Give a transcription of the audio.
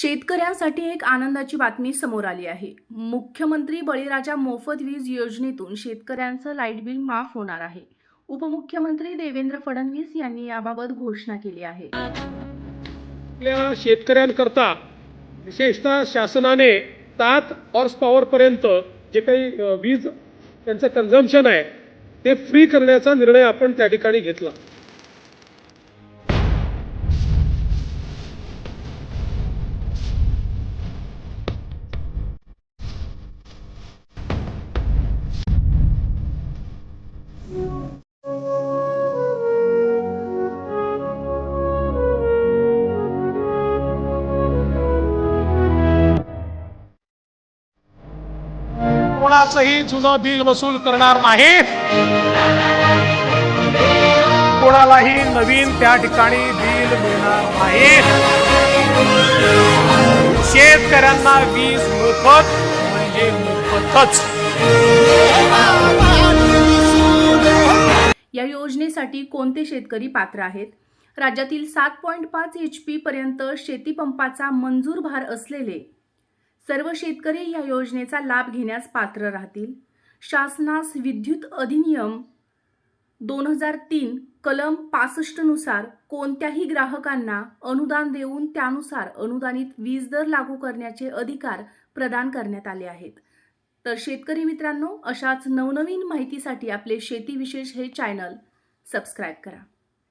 शेतकऱ्यांसाठी एक आनंदाची बातमी समोर आली आहे. मुख्यमंत्री बळीराजा मोफत वीज योजनेतून शेतकऱ्यांचं लाइट बिल माफ होणार आहे. उपमुख्यमंत्री देवेंद्र फडणवीस यांनी याबाबत घोषणा केली आहे. आपल्या शेतकऱ्यांकरता विशेषतः शासनाने सात हॉर्स पॉवरपर्यंत जे काही वीज त्यांचं कन्झम्पशन आहे ते फ्री करण्याचा निर्णय आपण त्या ठिकाणी घेतला. कोणाचंही जुनं बिल वसूल करणार नाही. कोणालाही नवीन त्या ठिकाणी बिल मिळणार नाही. शेतकऱ्यांना वीज मोफत म्हणजे मोफतच. या योजनेसाठी कोणते शेतकरी पात्र आहेत? राज्यातील सात पॉईंट पाच एच पी पर्यंत शेतीपंपाचा मंजूर भार असलेले सर्व शेतकरी या योजनेचा लाभ घेण्यास पात्र राहतील. शासनास विद्युत अधिनियम दोन हजार तीन कलम पासष्टनुसार कोणत्याही ग्राहकांना अनुदान देऊन त्यानुसार अनुदानित वीज दर लागू करण्याचे अधिकार प्रदान करण्यात आले आहेत. तर शेतकरी मित्रांनो अशाच नवनवीन माहितीसाठी आपले शेतीविशेष हे चॅनल सबस्क्राईब करा.